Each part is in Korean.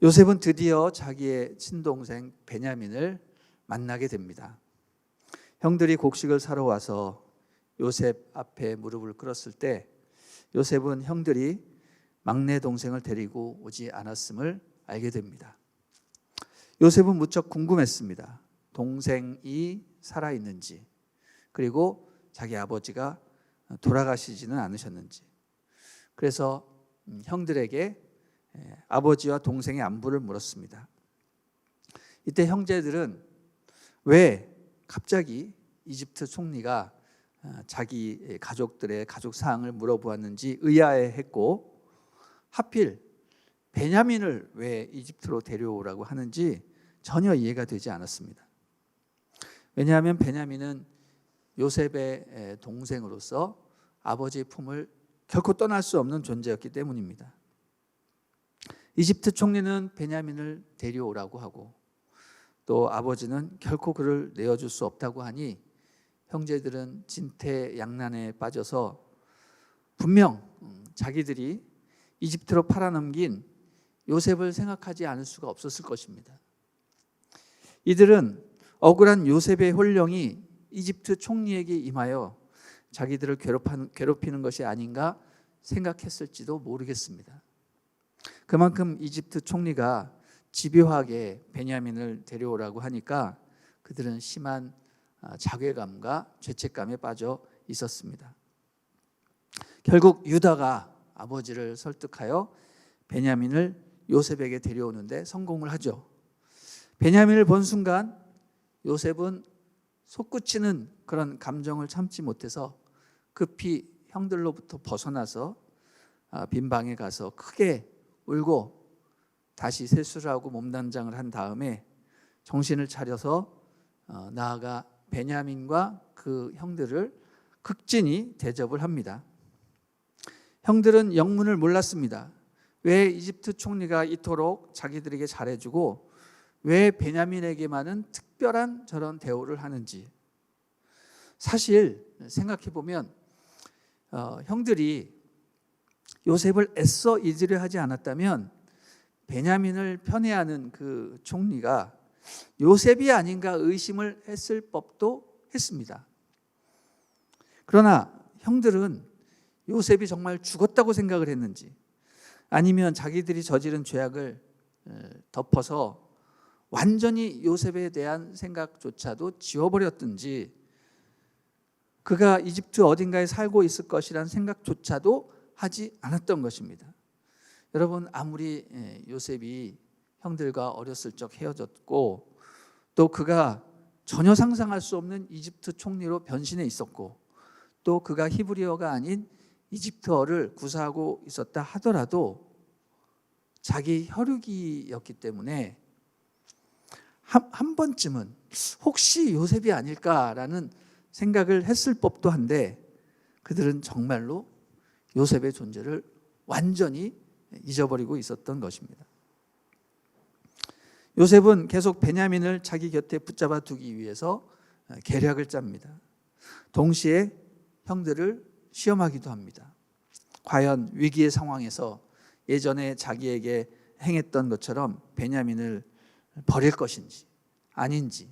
요셉은 드디어 자기의 친동생 베냐민을 만나게 됩니다. 형들이 곡식을 사러 와서 요셉 앞에 무릎을 꿇었을 때 요셉은 형들이 막내 동생을 데리고 오지 않았음을 알게 됩니다. 요셉은 무척 궁금했습니다. 동생이 살아 있는지 그리고 자기 아버지가 돌아가시지는 않으셨는지. 그래서 음, 형들에게 예, 아버지와 동생의 안부를 물었습니다. 이때 형제들은 왜 갑자기 이집트 총리가 어, 자기 가족들의 가족 사항을 물어보았는지 의아해했고 하필 베냐민을 왜 이집트로 데려오라고 하는지 전혀 이해가 되지 않았습니다. 왜냐하면 베냐민은 요셉의 동생으로서 아버지의 품을 결코 떠날 수 없는 존재였기 때문입니다. 이집트 총리는 베냐민을 데려오라고 하고 또 아버지는 결코 그를 내어줄 수 없다고 하니 형제들은 진퇴양난에 빠져서 분명 음, 자기들이 이집트로 팔아넘긴 요셉을 생각하지 않을 수가 없었을 것입니다. 이들은 억울한 요셉의 혼령이 이집트 총리에게 임하여 자기들을 괴롭히는 것이 아닌가 생각했을지도 모르겠습니다. 그만큼 이집트 총리가 집요하게 베냐민을 데려오라고 하니까 그들은 심한 아, 자괴감과 죄책감에 빠져 있었습니다. 결국 유다가 아버지를 설득하여 베냐민을 요셉에게 데려오는데 성공을 하죠. 베냐민을 본 순간 요셉은 솟구치는 그런 감정을 참지 못해서 급히 형들로부터 벗어나서 아, 빈 방에 가서 크게 울고 다시 세수를 하고 몸단장을 한 다음에 정신을 차려서 어, 나아가 베냐민과 그 형들을 극진히 대접을 합니다. 형들은 영문을 몰랐습니다. 왜 이집트 총리가 이토록 자기들에게 잘해주고 왜 베냐민에게만은 특별한 저런 대우를 하는지 사실 생각해 보면 어, 형들이 요셉을 애써 잊으려 하지 않았다면 베냐민을 편애하는 그 총리가 요셉이 아닌가 의심을 했을 법도 했습니다. 그러나 형들은 요셉이 정말 죽었다고 생각을 했는지 아니면 자기들이 저지른 죄악을 덮어서 완전히 요셉에 대한 생각조차도 지워버렸든지 그가 이집트 어딘가에 살고 있을 것이라는 생각조차도 하지 않았던 것입니다. 여러분 아무리 요셉이 형들과 어렸을 적 헤어졌고 또 그가 전혀 상상할 수 없는 이집트 총리로 변신해 있었고 또 그가 히브리어가 아닌 이집트어를 구사하고 있었다 하더라도 자기 혈육이었기 때문에 한, 한 번쯤은 혹시 요셉이 아닐까라는 생각을 했을 법도 한데 그들은 정말로 요셉의 존재를 완전히 잊어버리고 있었던 것입니다. 요셉은 계속 베냐민을 자기 곁에 붙잡아 두기 위해서 계략을 짭니다. 동시에 형들을 시험하기도 합니다. 과연 위기의 상황에서 예전에 자기에게 행했던 것처럼 베냐민을 버릴 것인지 아닌지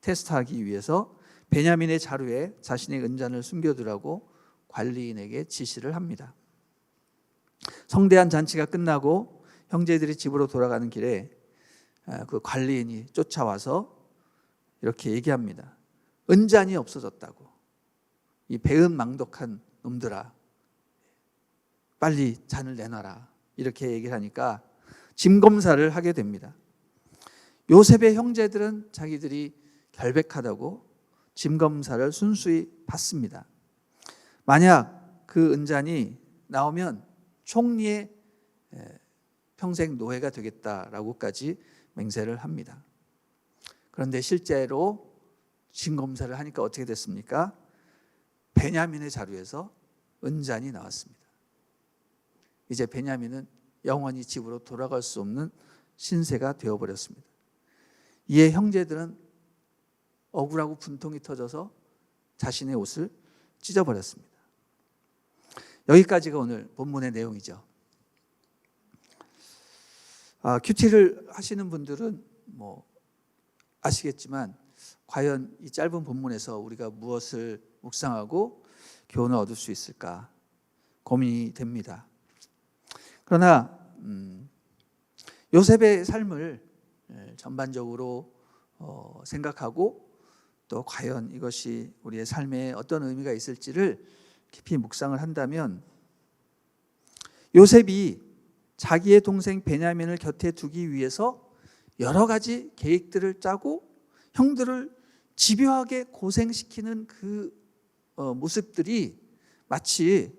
테스트하기 위해서 베냐민의 자루에 자신의 은잔을 숨겨두라고 관리인에게 지시를 합니다. 성대한 잔치가 끝나고 형제들이 집으로 돌아가는 길에 아, 그 관리인이 쫓아와서 이렇게 얘기합니다. 은잔이 없어졌다고. 이 배은망덕한 놈들아. 빨리 잔을 내놔라. 이렇게 얘기를 하니까 짐 검사를 하게 됩니다. 요셉의 형제들은 자기들이 결백하다고 짐 검사를 순수히 받습니다. 만약 그 은잔이 나오면 총리의 평생 노예가 되겠다라고까지 맹세를 합니다. 그런데 실제로 진검사를 하니까 어떻게 됐습니까? 베냐민의 자루에서 은잔이 나왔습니다. 이제 베냐민은 영원히 집으로 돌아갈 수 없는 신세가 되어버렸습니다. 이에 형제들은 억울하고 분통이 터져서 자신의 옷을 찢어버렸습니다. 여기까지가 오늘 본문의 내용이죠. 아, 큐티를 하시는 분들은 뭐 아시겠지만 과연 이 짧은 본문에서 우리가 무엇을 묵상하고 교훈을 얻을 수 있을까 고민이 됩니다. 그러나 음, 요셉의 삶을 예, 전반적으로 어, 생각하고 또 과연 이것이 우리의 삶에 어떤 의미가 있을지를 깊이 묵상을 한다면 요셉이 자기의 동생 베냐민을 곁에 두기 위해서 여러 가지 계획들을 짜고 형들을 집요하게 고생시키는 그 어, 모습들이 마치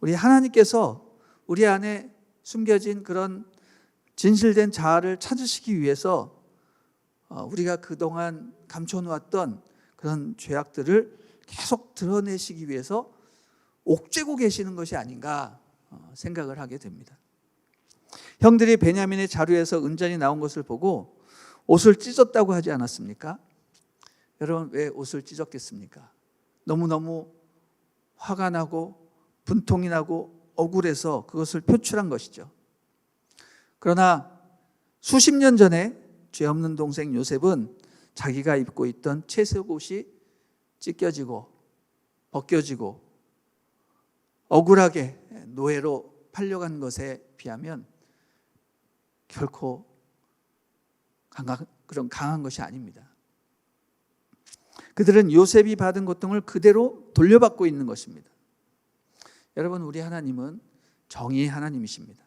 우리 하나님께서 우리 안에 숨겨진 그런 진실된 자아를 찾으시기 위해서 어, 우리가 그동안 감춰놓았던 그런 죄악들을 계속 드러내시기 위해서 옥죄고 계시는 것이 아닌가 어, 생각을 하게 됩니다. 형들이 베냐민의 자루에서 은전이 나온 것을 보고 옷을 찢었다고 하지 않았습니까? 여러분 왜 옷을 찢었겠습니까? 너무너무 화가 나고 분통이 나고 억울해서 그것을 표출한 것이죠. 그러나 수십 년 전에 죄 없는 동생 요셉은 자기가 입고 있던 채색 옷이 찢겨지고 벗겨지고 억울하게 노예로 팔려간 것에 비하면 결코 강한, 그런 강한 것이 아닙니다. 그들은 요셉이 받은 고통을 그대로 돌려받고 있는 것입니다. 여러분, 우리 하나님은 정의의 하나님이십니다.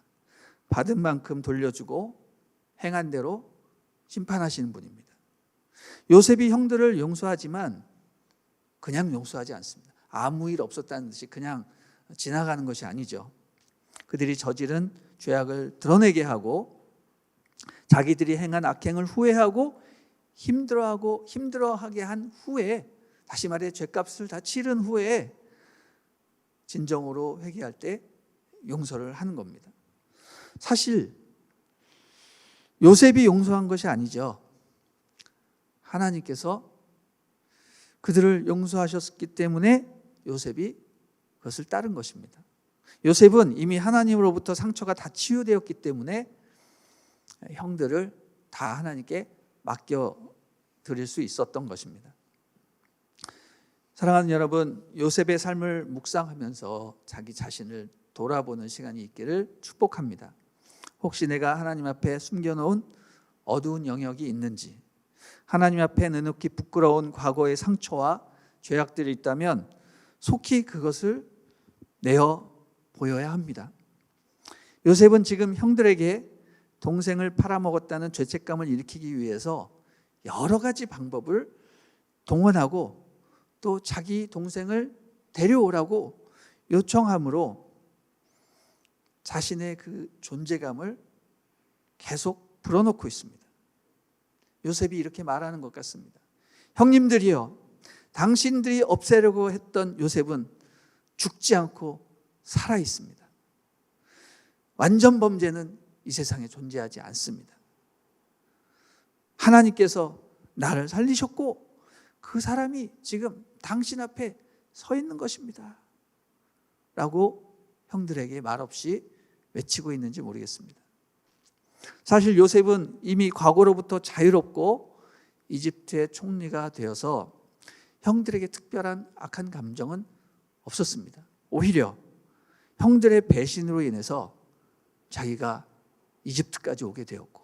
받은 만큼 돌려주고 행한 대로 심판하시는 분입니다. 요셉이 형들을 용서하지만 그냥 용서하지 않습니다. 아무 일 없었다는 듯이 그냥 지나가는 것이 아니죠. 그들이 저지른 죄악을 드러내게 하고 자기들이 행한 악행을 후회하고 힘들어하고 힘들어하게 한 후에 다시 말해 죄값을 다 치른 후에 진정으로 회개할 때 용서를 하는 겁니다. 사실 요셉이 용서한 것이 아니죠. 하나님께서 그들을 용서하셨기 때문에 요셉이 그것을 따른 것입니다. 요셉은 이미 하나님으로부터 상처가 다 치유되었기 때문에 형들을 다 하나님께 맡겨 드릴 수 있었던 것입니다. 사랑하는 여러분, 요셉의 삶을 묵상하면서 자기 자신을 돌아보는 시간이 있기를 축복합니다. 혹시 내가 하나님 앞에 숨겨놓은 어두운 영역이 있는지, 하나님 앞에 내놓기 부끄러운 과거의 상처와 죄악들이 있다면 속히 그것을 내어 보여야 합니다. 요셉은 지금 형들에게 동생을 팔아먹었다는 죄책감을 일으키기 위해서 여러 가지 방법을 동원하고 또 자기 동생을 데려오라고 요청함으로 자신의 그 존재감을 계속 불어넣고 있습니다. 요셉이 이렇게 말하는 것 같습니다. 형님들이여, 당신들이 없애려고 했던 요셉은 죽지 않고 살아 있습니다. 완전 범죄는 이 세상에 존재하지 않습니다. 하나님께서 나를 살리셨고 그 사람이 지금 당신 앞에 서 있는 것입니다. 라고 형들에게 말없이 외치고 있는지 모르겠습니다. 사실 요셉은 이미 과거로부터 자유롭고 이집트의 총리가 되어서 형들에게 특별한 악한 감정은 없었습니다. 오히려 형들의 배신으로 인해서 자기가 이집트까지 오게 되었고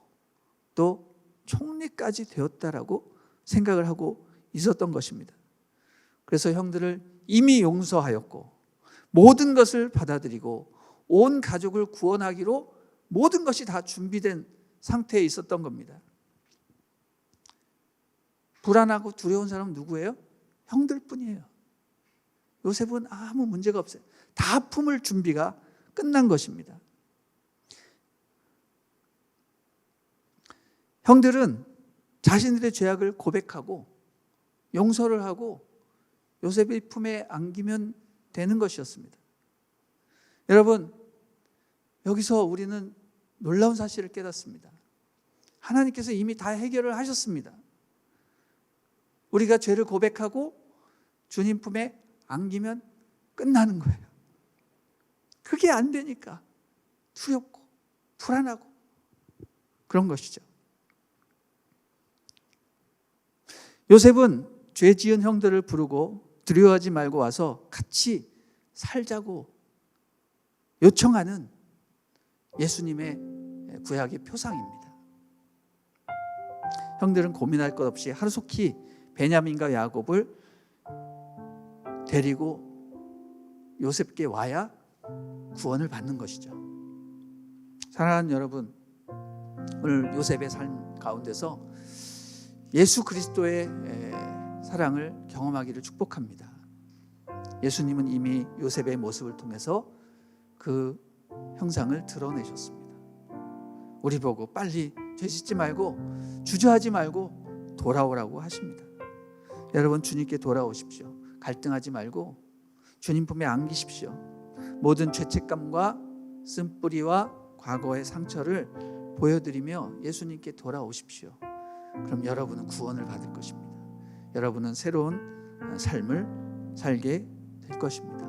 또 총리까지 되었다라고 생각을 하고 있었던 것입니다. 그래서 형들을 이미 용서하였고 모든 것을 받아들이고 온 가족을 구원하기로 모든 것이 다 준비된 상태에 있었던 겁니다. 불안하고 두려운 사람은 누구예요? 형들 뿐이에요. 요셉은 아무 문제가 없어요. 다 품을 준비가 끝난 것입니다. 형들은 자신들의 죄악을 고백하고 용서를 하고 요셉의 품에 안기면 되는 것이었습니다. 여러분, 여기서 우리는 놀라운 사실을 깨닫습니다. 하나님께서 이미 다 해결을 하셨습니다. 우리가 죄를 고백하고 주님 품에 안기면 끝나는 거예요. 그게 안 되니까 두렵고 불안하고 그런 것이죠. 요셉은 죄 지은 형들을 부르고 두려워하지 말고 와서 같이 살자고 요청하는 예수님의 구약의 표상입니다. 형들은 고민할 것 없이 하루속히 베냐민과 야곱을 데리고 요셉께 와야 구원을 받는 것이죠. 사랑하는 여러분, 오늘 요셉의 삶 가운데서 예수 그리스도의 사랑을 경험하기를 축복합니다. 예수님은 이미 요셉의 모습을 통해서 그 형상을 드러내셨습니다. 우리 보고 빨리 죄 짓지 말고 주저하지 말고 돌아오라고 하십니다. 여러분 주님께 돌아오십시오. 갈등하지 말고 주님 품에 안기십시오. 모든 죄책감과 쓴뿌리와 과거의 상처를 보여드리며 예수님께 돌아오십시오. 그럼 여러분은 구원을 받을 것입니다. 여러분은 새로운 삶을 살게 될 것입니다.